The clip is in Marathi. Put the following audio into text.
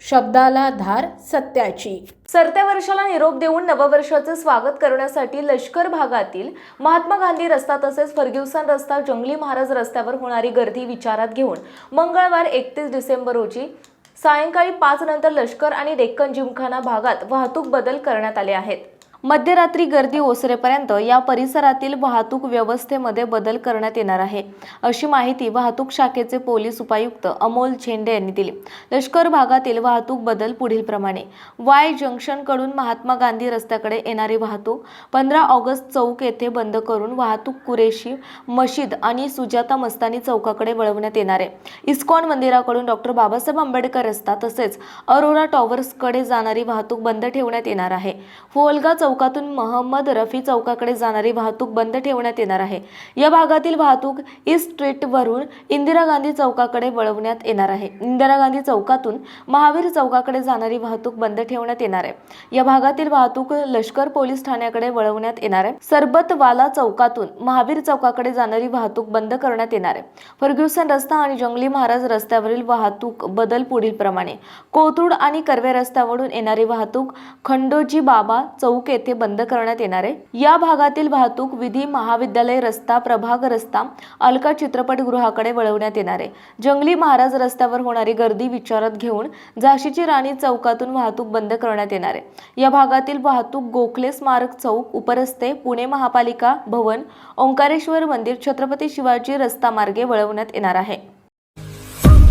शब्दाला धार सत्याची. सरत्या वर्षाला निरोप देऊन नववर्षाचे स्वागत करण्यासाठी लष्कर भागातील महात्मा गांधी रस्ता तसेच फर्ग्युसन रस्ता जंगली महाराज रस्त्यावर होणारी गर्दी विचारात घेऊन मंगळवार एकतीस डिसेंबर रोजी सायंकाळी पाच नंतर लष्कर आणि डेक्कन जिमखाना भागात वाहतूक बदल करण्यात आले आहेत. मध्यरात्री गर्दी ओसरेपर्यंत या परिसरातील वाहतूक व्यवस्थेमध्ये बदल करण्यात येणार आहे. अशी माहिती वाहतूक शाखेचे पोलीस उपायुक्त अमोल झेंडे यांनी दिली. लष्कर भागातील वाहतूक बदल पुढीलप्रमाणे वाय जंक्शनकडून महात्मा गांधी रस्त्याकडे येणारी वाहतूक पंधरा ऑगस्ट चौक येथे बंद करून वाहतूक कुरेशी मशीद आणि सुजाता मस्तानी चौकाकडे वळवण्यात येणार आहे. इस्कॉन मंदिराकडून डॉक्टर बाबासाहेब आंबेडकर रस्ता तसेच अरोरा टॉवर्सकडे जाणारी वाहतूक बंद ठेवण्यात येणार आहे. फोलगा चौकातून महम्मद रफी चौकाकडे जाणारी वाहतूक बंद ठेवण्यात येणार आहे. या भागातील वाहतूक ईस्ट स्ट्रीटवरून इंदिरा गांधी चौकाकडे वळवण्यात येणार आहे. इंदिरा गांधी चौकातून महावीर चौकाकडे जाणारी वाहतूक बंद ठेवण्यात येणार आहे. या भागातील वाहतूक लष्कर पोलीस ठाण्याकडे वळवण्यात येणार आहे. सरबतवाला चौकातून महावीर चौकाकडे जाणारी वाहतूक बंद करण्यात येणार आहे. फर्ग्युसन रस्ता आणि जंगली महाराज रस्त्यावरील वाहतूक बदल पुढील प्रमाणे कोथरूड आणि कर्वे रस्त्यावरून येणारी वाहतूक खंडोजी बाबा चौक येथे बंद करण्यात येणार आहे. या भागातील वाहतूक विधी महाविद्यालय रस्ता प्रभाग रस्ता अलका चित्रपटगृहाकडे वळवण्यात येणार आहे. जंगली महाराज रस्त्यावर होणारी गर्दी विचारात घेऊन झाशीची राणी चौकातून वाहतूक बंद करण्यात येणार आहे. या भागातील वाहतूक गोखले स्मारक चौक उपरस्ते पुणे महापालिका भवन ओंकारेश्वर मंदिर छत्रपती शिवाजी रस्ता मार्गे वळवण्यात येणार आहे.